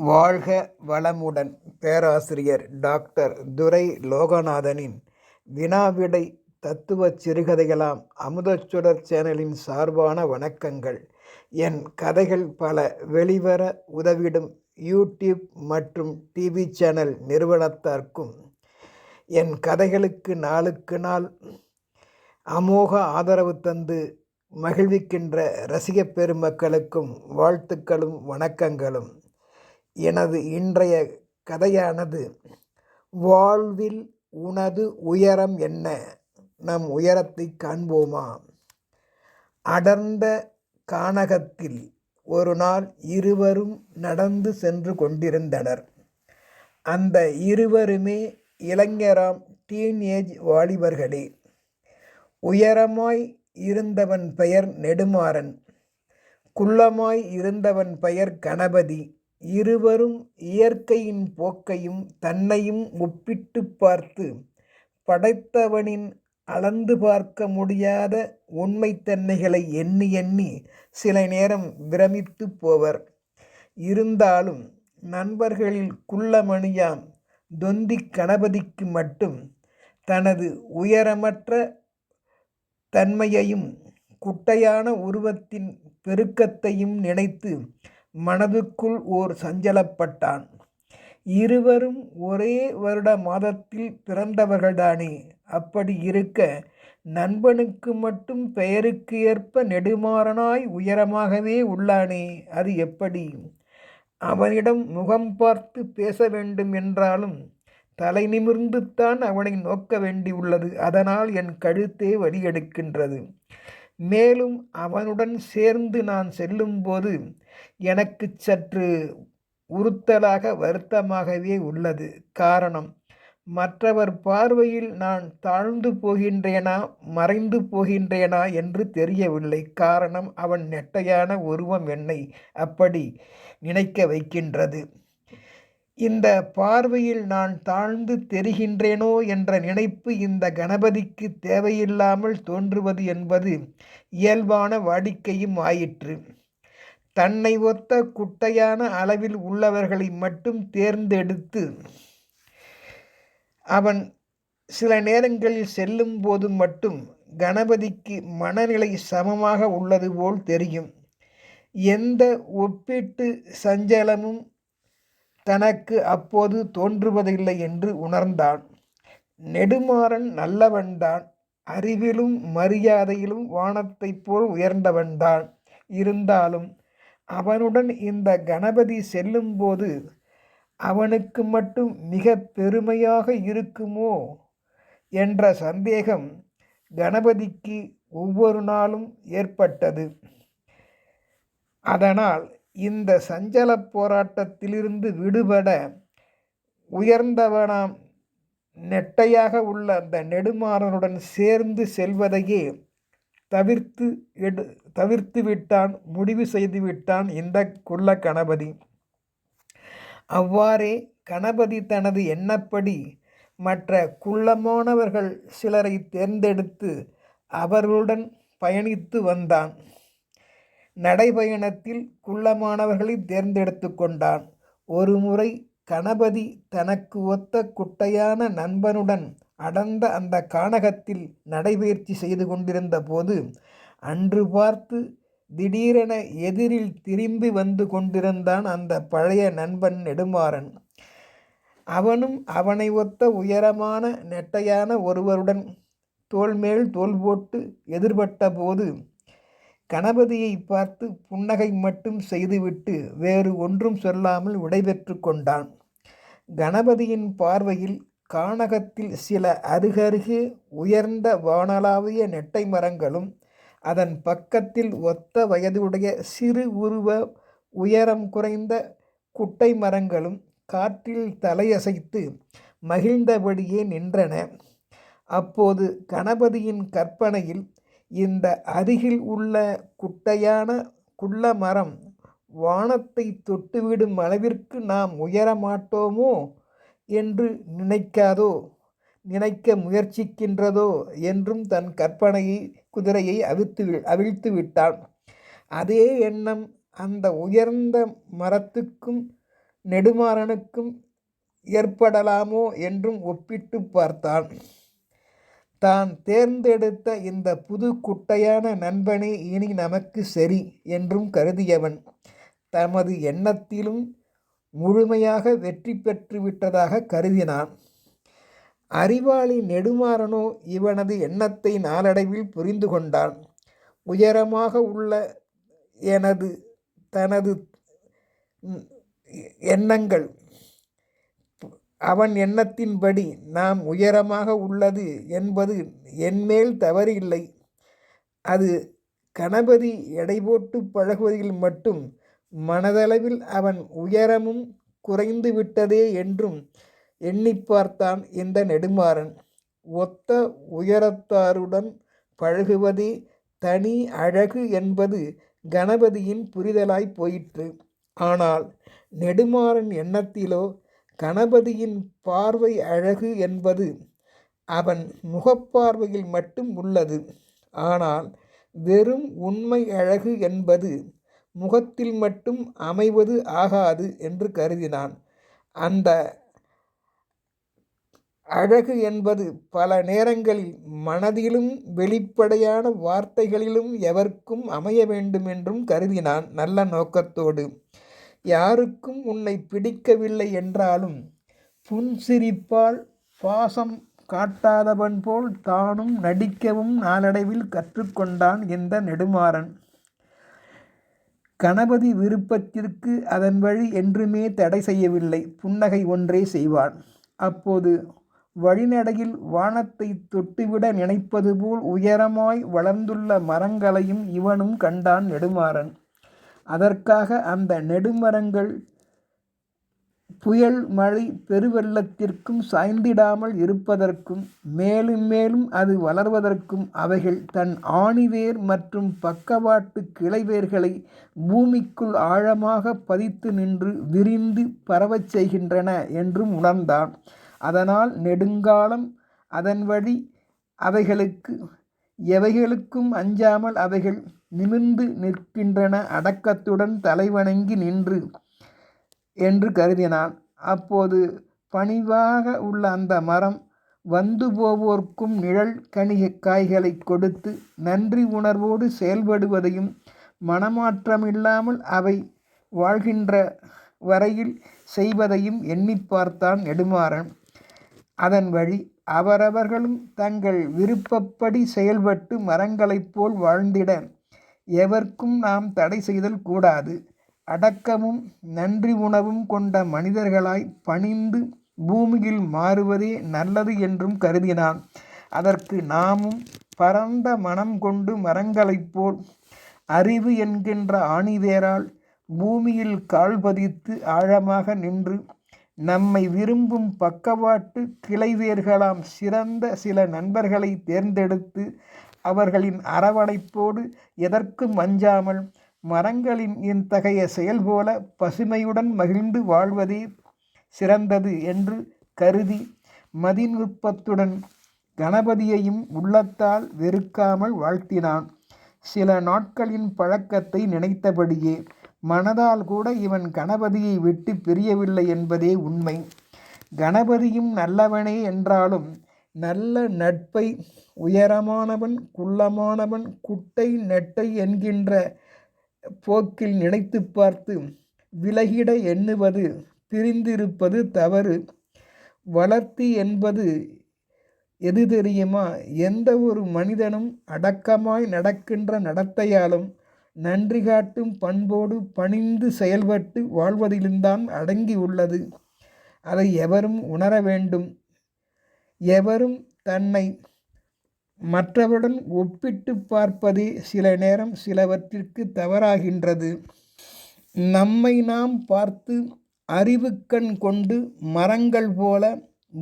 வாழ்க வளமுடன் பேராசிரியர் டாக்டர் துரை லோகநாதனின் வினாவிடை தத்துவச் சிறுகதைகளாம் அமுதச்சுடர் சேனலின் சார்பான வணக்கங்கள். என் கதைகள் பல வெளிவர உதவிடும் யூடியூப் மற்றும் டிவி சேனல் நிறுவனத்தார்க்கும். என் கதைகளுக்கு நாளுக்கு நாள் அமோக ஆதரவு தந்து மகிழ்விக்கின்ற ரசிகப் பெருமக்களுக்கும் வாழ்த்துக்களும் வணக்கங்களும். எனது இன்றைய கதையானது வாழ்வில் உனது உயரம் என்ன? நம் உயரத்தை காண்போமா அடர்ந்த கானகத்தில் ஒரு நாள் இருவரும் நடந்து சென்று கொண்டிருந்தனர். அந்த இருவருமே இளைஞராம் டீனேஜ் வாலிபர்களே. உயரமாய் இருந்தவன் பெயர் நெடுமாறன் குள்ளமாய் இருந்தவன் பெயர் கணபதி இருவரும் இயற்கையின் போக்கையும் தன்னையும் ஒப்பிட்டு பார்த்து படைத்தவனின் அளந்து பார்க்க முடியாத உண்மைத்தன்மைகளை எண்ணி எண்ணி சில நேரம் பிரமித்து போவர். இருந்தாலும் நண்பர்களில் குள்ளமணியாம் தொந்தி கணபதிக்கு மட்டும் தனது உயரமற்ற தன்மையையும் குட்டையான உருவத்தின் பெருக்கத்தையும் நினைத்து மனதுக்குள் ஓர் சஞ்சலப்பட்டான். இருவரும் ஒரே வருட மாதத்தில் பிறந்தவர்கள்தானே. அப்படி இருக்க நண்பனுக்கு மட்டும் பெயருக்கு ஏற்ப நெடுமாறனாய் உயரமாகவே உள்ளானே. அது எப்படி? அவனிடம் முகம் பார்த்து பேச வேண்டும் என்றாலும் தலை நிமிர்ந்துத்தான் அவனை நோக்க வேண்டியுள்ளது. அதனால் என் கழுத்தே வலியெடுக்கின்றது மேலும் அவனுடன் சேர்ந்து நான் செல்லும்போது எனக்கு சற்று உறுத்தலாக வருத்தமாகவே உள்ளது. காரணம் மற்றவர் பார்வையில் நான் தாழ்ந்து போகின்றேனா மறைந்து போகின்றேனா என்று தெரியவில்லை. காரணம் அவன் நெட்டையான உருவம் என்னை அப்படி நினைக்க வைக்கின்றது. இந்த பார்வையில் நான் தாழ்ந்து தெரிகின்றேனோ என்ற நினைப்பு இந்த கணபதிக்கு தேவையில்லாமல் தோன்றுவது என்பது இயல்பான வாடிக்கையும் ஆயிற்று. தன்னை ஒத்த குட்டையான அளவில் உள்ளவர்களை மட்டும் தேர்ந்தெடுத்து அவன் சில நேரங்களில் செல்லும் போது மட்டும் கணபதிக்கு மனநிலை சமமாக உள்ளது போல் தெரியும். எந்த ஒப்பீட்டு சஞ்சலமும் தனக்கு அப்போது தோன்றுவதில்லை என்று உணர்ந்தான். நெடுமாறன் நல்லவன்தான் அறிவிலும் மரியாதையிலும் வானத்தைப் போல் உயர்ந்தவன்தான். இருந்தாலும் அவனுடன் இந்த கணபதி செல்லும்போது அவனுக்கு மட்டும் மிக பெருமையாக இருக்குமோ என்ற சந்தேகம் கணபதிக்கு ஒவ்வொரு நாளும் ஏற்பட்டது. அதனால் இந்த சஞ்சல போராட்டத்திலிருந்து விடுபட உயர்ந்தவனாம் நெட்டையாக உள்ள அந்த நெடுமாறனுடன் சேர்ந்து செல்வதையே தவிர்த்து எடு தவிர்த்து விட்டான் முடிவு செய்து விட்டான் இந்த குள்ள கணபதி. அவ்வாறே கணபதி தனது எண்ணப்படி மற்ற குள்ளமானவர்கள் சிலரை தேர்ந்தெடுத்து அவர்களுடன் பயணித்து வந்தான். நடைபயணத்தில் குள்ளமானவர்களை தேர்ந்தெடுத்து கொண்டான். ஒருமுறை கணபதி தனக்கு ஒத்த குட்டையான நண்பனுடன் அடர்ந்த அந்த கானகத்தில் நடைபயிற்சி செய்து கொண்டிருந்த போது அன்று பார்த்து திடீரென எதிரில் திரும்பி வந்து கொண்டிருந்தான் அந்த பழைய நண்பன் நெடுமாறன். அவனும் அவனை ஒத்த உயரமான நெட்டையான ஒருவருடன் தோல்மேல் தோல் போட்டு எதிர்பட்ட போது கணபதியை பார்த்து புன்னகை மட்டும் செய்துவிட்டு வேறு ஒன்றும் சொல்லாமல் விடைபெற்று கொண்டான். கணபதியின் பார்வையில் கானகத்தில் சில அருகருகே உயர்ந்த வானளாவிய நெட்டை மரங்களும் அதன் பக்கத்தில் ஒத்த வயதுடைய சிறு உருவ உயரம் குறைந்த குட்டை மரங்களும் காற்றில் தலையசைத்து மகிழ்ந்தபடியே நின்றன. அப்போது கணபதியின் கற்பனையில் இந்த அருகில் உள்ள குட்டையான குள்ள மரம் வானத்தை தொட்டுவிடும் அளவிற்கு நாம் உயரமாட்டோமோ என்று நினைக்காதோ நினைக்க முயற்சிக்கின்றதோ என்றும் தன் கற்பனையை குதிரையை அவிழ்த்து அவிழ்த்து விட்டான் அதே எண்ணம் அந்த உயர்ந்த மரத்துக்கும் நெடுமாறனுக்கும் ஏற்படலாமோ என்றும் ஒப்பிட்டுப் பார்த்தான். தான் தேர்ந்தெடுத்த இந்த புது குட்டையான நண்பனே இனி நமக்கு சரி என்றும் கருதியவன் தமது எண்ணத்திலும் முழுமையாக வெற்றி பெற்றுவிட்டதாக கருதினான். அறிவாளி நெடுமாறனோ இவனது எண்ணத்தை நாளடைவில் புரிந்து கொண்டான். உயரமாக உள்ள எனது தனது எண்ணங்கள் அவன் எண்ணத்தின்படி நாம் உயரமாக உள்ளது என்பது என்மேல் தவறு இல்லை. அது கணபதி எடைபோட்டுப் பழகுவதில் மட்டும் மனதளவில் அவன் உயரமும் குறைந்து விட்டதே என்றும் எண்ணி பார்த்தான் இந்த நெடுமாறன். ஒத்த உயரத்தாருடன் பழகுவதே தனி அழகு என்பது கணபதியின் புரிதலாய் போயிற்று. ஆனால் நெடுமாறன் எண்ணத்திலோ கணபதியின் பார்வை அழகு என்பது அவன் முகப்பார்வையில் மட்டும் உள்ளது. ஆனால் வெறும் உண்மை அழகு என்பது முகத்தில் மட்டும் அமைவது ஆகாது என்று கருதினான். அந்த அழகு என்பது பல நேரங்களில் மனதிலும் வெளிப்படையான வார்த்தைகளிலும் எவர்க்கும் அமைய வேண்டும் என்றும் கருதினான் நல்ல நோக்கத்தோடு. யாருக்கும் உன்னை பிடிக்கவில்லை என்றாலும் புன்சிரிப்பால் பாசம் காட்டாதவன் போல் தானும் நடிக்கவும் நாளடைவில் கற்றுக்கொண்டான் என்ற நெடுமாறன். கணபதி விருப்பத்திற்கு அதன் வழி என்றுமே தடை செய்யவில்லை. புன்னகை ஒன்றே செய்வான். அப்போது வழிநடையில் வானத்தைத் தொட்டுவிட நினைப்பது போல் உயரமாய் வளர்ந்துள்ள மரங்களையும் இவனும் கண்டான் நெடுமாறன். அதற்காக அந்த நெடுமரங்கள் புயல் மழை பெருவெள்ளத்திற்கும் சாய்ந்திடாமல் இருப்பதற்கும் மேலும் மேலும் அது வளர்வதற்கும் அவைகள் தன் ஆணிவேர் மற்றும் பக்கவாட்டு கிளைவேர்களை பூமிக்குள் ஆழமாக பதித்து நின்று விரிந்து பரவச் செய்கின்றன என்றும் உணர்ந்தான். அதனால் நெடுங்காலம் அதன் வழி அவைகளுக்கு எவைகளுக்கும் அஞ்சாமல் அவைகள் நிமிர்ந்து நிற்கின்றன அடக்கத்துடன் தலைவணங்கி நின்று என்று கருதினான். அப்போது பணிவாக உள்ள அந்த மரம் வந்து போவோர்க்கும் நிழல் கணிக காய்களை கொடுத்து நன்றி உணர்வோடு செயல்படுவதையும் மனமாற்றமில்லாமல் அவை வாழ்கின்ற வரையில் செய்வதையும் எண்ணி பார்த்தான் நெடுமாறன். அதன் வழி அவரவர்களும் தங்கள் விருப்பப்படி செயல்பட்டு மரங்களைப் போல் வாழ்ந்திட எவர்க்கும் நாம் தடை செய்தல் கூடாது. அடக்கமும் நன்றி உணவும் கொண்ட மனிதர்களாய் பணிந்து பூமியில் மாறுவதே நல்லது என்றும் கருதினான். அதற்கு நாமும் பரந்த மனம் கொண்டு மரங்களைப் போல் அறிவு என்கின்ற ஆணிவேரால் பூமியில் கால் பதித்து ஆழமாக நின்று நம்மை விரும்பும் பக்கவாட்டு கிளைவேர்களாம் சிறந்த சில நண்பர்களை தேர்ந்தெடுத்து அவர்களின் அரவணைப்போடு எதற்கும் அஞ்சாமல் மரங்களின் இத்தகைய செயல்போல பசுமையுடன் மகிழ்ந்து வாழ்வதே சிறந்தது என்று கருதி மதிநுட்பத்துடன் கணபதியையும் உள்ளத்தால் வெறுக்காமல் வாழ்த்தினான். சில நாட்களின் பழக்கத்தை நினைத்தபடியே மனதால் கூட இவன் கணபதியை விட்டு பிரியவில்லை என்பதே உண்மை. கணபதியும் நல்லவனே என்றாலும் நல்ல நட்பை உயரமானவன் குள்ளமானவன் குட்டை நெட்டை என்கின்ற போக்கில் நினைத்துப் பார்த்து விலகிட எண்ணுவது பிரிந்திருப்பது தவறு. வளர்த்தி என்பது எது தெரியுமா? எந்த ஒரு மனிதனும் அடக்கமாய் நடக்கின்ற நடத்தையாலும் நன்றி காட்டும் பண்போடு பணிந்து செயல்பட்டு வாழ்வதிலும்தான் அடங்கி உள்ளது. அதை எவரும் உணர வேண்டும். எவரும் தன்னை மற்றவருடன் ஒப்பிட்டுப் பார்ப்பதே சில நேரம் சிலவற்றிற்கு தவறாகின்றது. நம்மை நாம் பார்த்து அறிவுக்கண் கொண்டு மரங்கள் போல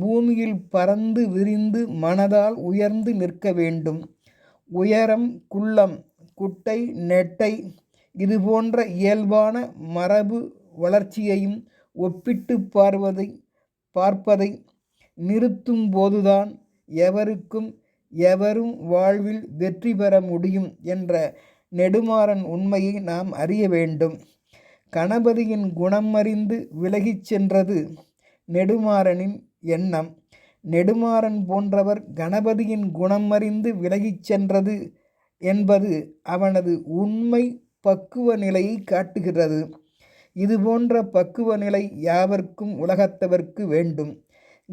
பூமியில் பறந்து விரிந்து மனதால் உயர்ந்து நிற்க வேண்டும். உயரம் குள்ளம் குட்டை நெட்டை இது போன்ற இயல்பான மரபு வளர்ச்சியையும் ஒப்பிட்டு பார்வதை பார்ப்பதை நிறுத்தும் போதுதான் எவருக்கும் எவரும் வாழ்வில் வெற்றி பெற முடியும் என்ற நெடுமாறன் உண்மையை நாம் அறிய வேண்டும். கணபதியின் குணமறிந்து விலகிச் சென்றது நெடுமாறனின் எண்ணம் நெடுமாறன் போன்றவர் கணபதியின் குணமறிந்து விலகிச் சென்றது என்பது அவனது உண்மை பக்குவ நிலையை காட்டுகிறது. இதுபோன்ற பக்குவ நிலை யாவர்க்கும் உலகத்தவர்க்கு வேண்டும்.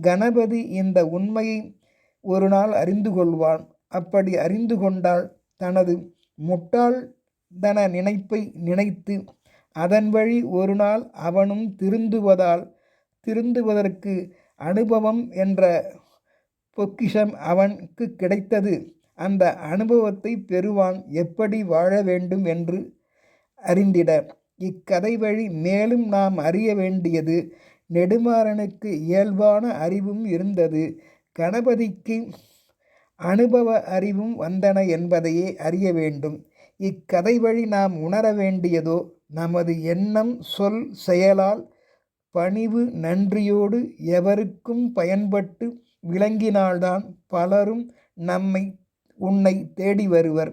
கணபதி இந்த உண்மையை ஒரு நாள் அறிந்து கொள்வான். அப்படி அறிந்து கொண்டால் தனது முட்டாள்தன நினைப்பை நினைத்து அதன் வழி ஒரு நாள் அவனும் திருந்துவதால் திருந்துவதற்கு அனுபவம் என்ற பொக்கிஷம் அவனுக்கு கிடைத்தது. அந்த அனுபவத்தை பெறுவான் எப்படி வாழ வேண்டும் என்று அறிந்திட இக்கதை வழி மேலும் நாம் அறிய வேண்டியது நெடுமாறனுக்கு இயல்பான அறிவும் இருந்தது. கணபதிக்கு அனுபவ அறிவும் வந்தன என்பதையே அறிய வேண்டும். இக்கதை வழி நாம் உணர வேண்டியதோ நமது எண்ணம் சொல் செயலால் பணிவு நன்றியோடு எவருக்கும் பயன்பட்டு விளங்கினால்தான் பலரும் நம்மை உன்னை தேடி வருவர்.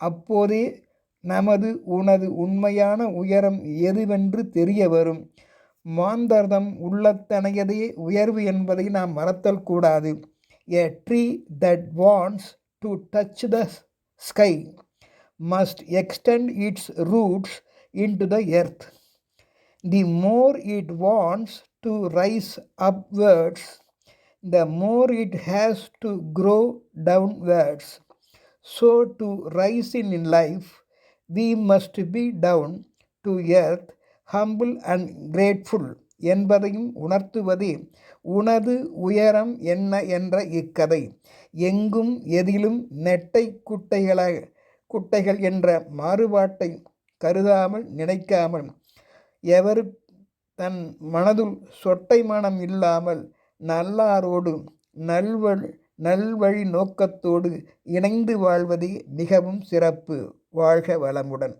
அப்போதே நமது உனது உண்மையான உயரம் எதுவென்று தெரிய வரும். மாந்தர்தம் உள்ளத்தனையதே உயர்வு என்பதை நாம் மறத்தல் கூடாது. A tree that wants to touch the sky must extend its roots into the earth the more it wants to rise upwards the more it has to grow downwards. So, to rise in life, we must be down to earth, humble and grateful என்பதையும் உணர்த்துவதே உனது உயரம் என்ன என்ற இக்கதை எங்கும் எதிலும் நெட்டை குட்டைகளாக குட்டைகள் என்ற மாறுபாட்டை கருதாமல் நினைக்காமல் எவர் தன் மனதுள் சொட்டை மனம் இல்லாமல் நல்லாரோடு நல்வழி நல்வழி நோக்கத்தோடு இணைந்து வாழ்வதே மிகவும் சிறப்பு. வாழ்க வளமுடன்.